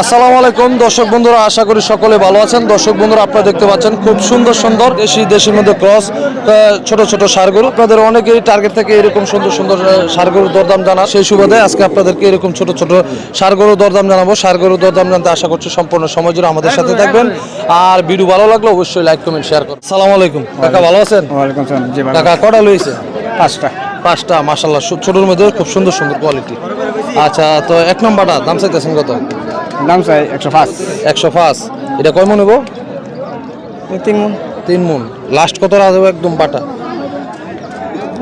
আসসালামু আলাইকুম দর্শক বন্ধুরা আশা করি সকলে ভালো আছেন। দর্শক বন্ধুরা আপনারা দেখতে পাচ্ছেন খুব সুন্দর সুন্দর দেশি দেশের মধ্যে ক্রস ছোট ছোট সারগরু। আপনাদের অনেকেই টার্গেট থেকে এরকম সুন্দর সুন্দর সারগরুর দরদাম জানা সেই সুবাদে আজকে আপনাদেরকে এরকম ছোট ছোট সারগরুর দরদাম জানাব। সারগরুর দরদাম জানতে আশা করছি সম্পূর্ণ সময় জুড়ে আমাদের সাথে থাকবেন। আর ভিডিও ভালো লাগলে অবশ্যই লাইক কমেন্ট শেয়ার করুন। সালাম আলাইকুম। কাকা ভালো আছেন? কাকা কটা লইছে? পাঁচটা। পাঁচটা মাসাল্লাহ ছোটোর মধ্যে খুব সুন্দর সুন্দর কোয়ালিটি আচ্ছা তো এক নম্বরটা দাম চাইতেছেন কত? দাম চাই একশো পাঁচ। একশো পাঁচ। এটা কয় মন হব তিন মন। তিন মন। লাস্ট কত রাখব একদম বাটা?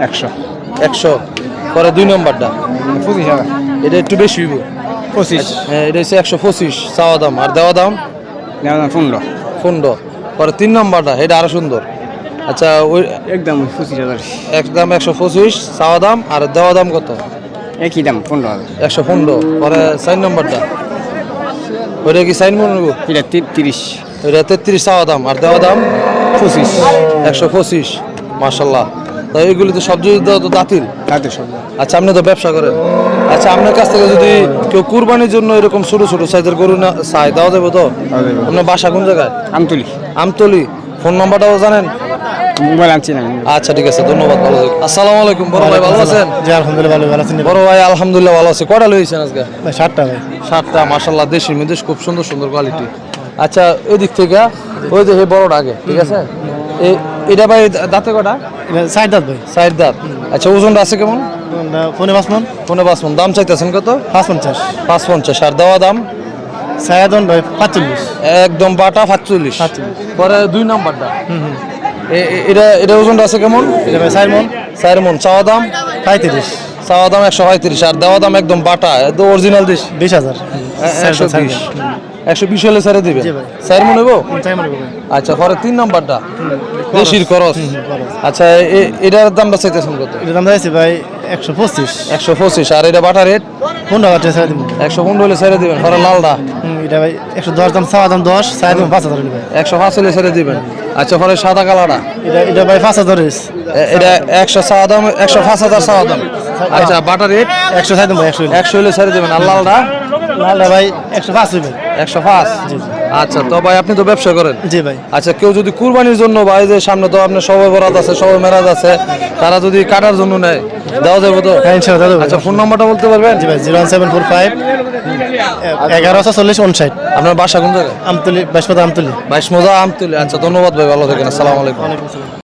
একশো। একশো। পরে দুই নম্বরটা? পঁচিশ হাজার এটা একটু বেশি হইব। পঁচিশ। হ্যাঁ এটা হচ্ছে একশো পঁচিশ চাওয়া দাম। আর দেওয়া দাম? পনেরো। পনেরো। পরে তিন নম্বরটা এটা আরও সুন্দর। আচ্ছা ওই একদম পঁচিশ হাজার। একদম একশো পঁচিশ চাওয়া দাম। আর দেওয়া দাম কত? একই দাম? পনেরো হাজার। একশো পনেরো। পরে চার নম্বরটা? ওইটা কি সাইন মনে নেব? এটা তিরিশ এটা তেত্রিশ চাওয়া দাম। আর দেওয়া দাম? পঁচিশ। একশো পঁচিশ। মাসাল্লাহ তো এইগুলি তো সব যদি তো দাতিল। আচ্ছা আপনি তো ব্যবসা করেন। আচ্ছা আপনার কাছ থেকে যদি কেউ কুরবানির জন্য এরকম ছোট ছোট সাইজের গরু না চাই দেওয়া যাবে তো? আপনার বাসা কোন জায়গায়? আমতুলি। আমতলি। ফোন নাম্বারটাও জানেন? মোবাইল আনছি না। আচ্ছা ঠিক আছে ধন্যবাদ ভালো থাকবেন। আসসালামু আলাইকুম বড় ভাই ভালো আছেন? জি আলহামদুলিল্লাহ ভালো ভালো আছেন বড় ভাই আলহামদুলিল্লাহ ভালো আছে। কটা লইছেন আজকে? ভাই ষাটটা ভাই। সাতটা মাসাল্লাহ দেশি মধ্যে খুব সুন্দর সুন্দর কোয়ালিটি আচ্ছা ওই দিক থেকে ওই যে এই বড়টা আগে ঠিক আছে? এ- এটা ভাই দাঁতে কটা? ষাট দাঁত ভাই। সাইড দাঁত। আচ্ছা ওজনটা আছে কেমন? ফোনে পাঁচ মন পনেরো পাঁচ মন দাম চাইতেছেন কত? পাঁচ পঞ্চাশ পাঁচ পঞ্চাশ আর দেওয়া দাম? সায়াদন ভাই পাঁচচল্লিশ। একদম বাটা সাতচল্লিশ। পরে দুই নাম্বারটা। এ- এ- এটা এটা ওজনটা আছে কেমন? এটা ভাই চার মন চার মন চাওয়া দাম? পঁয়ত্রিশ। চাওয়া দাম একশো পঁয়ত্রিশ আর দেওয়া দাম একদম বাটা। একদম অরিজিনাল দিস বিশ হাজার। একশো বিশ। একশো বিশ হলে স্যারে দিবে? স্যার মনে ভাই। আচ্ছা ঘরে তিন নাম্বারটা। দেশির খরচ। আচ্ছা এটার দামটা চাইতেছেন কত? এটার দাম চাইছি ভাই একশো পঁচিশ। একশো পঁচিশ। আর এটা বাটা রেট? পনেরো হাজার টাকা দিব। একশো পনেরো হলে ছেড়ে দিবেন পরে লালটা এটা ভাই একশো দশ দাম চাওয়া দাম দশ চার দাম পাঁচ হাজার একশো পাঁচ হলে ছেড়ে দিবেন। আচ্ছা পরে সাদা কালারটা? এটা এটা ভাই পাঁচ হাজার এটা একশো চাওয়া দাম একশো পাঁচ হাজার চাওয়া দাম। আচ্ছা বাটা রেট? একশো দাম ভাই একশো একশো হলে ছেড়ে দেবেন। আর লালটা লালটা ভাই একশো পাঁচ হইবে একশো পাঁচ। আচ্ছা তো ভাই আপনি তো ব্যবসা করেন। জি ভাই। আচ্ছা কেউ যদি কুরবানির জন্য ভাই যে সামনে তো আপনার সবাই বরাত আছে সবাই মেরাজ আছে তারা যদি কাটার জন্য নেয় দেওয়া যাবে তো? হ্যাঁ আচ্ছা ফোন নাম্বারটা বলতে পারবেন? জি ভাই zero one seven four five এগারোশো চল্লিশ উনষাট। আপনার বাসা কোন জায়গায়? আমতলি বাইশপাতা আমতলি। বাইশ মজা আমতুলি। আচ্ছা ধন্যবাদ ভাই ভালো থাকেন আসসালামু আলাইকুম।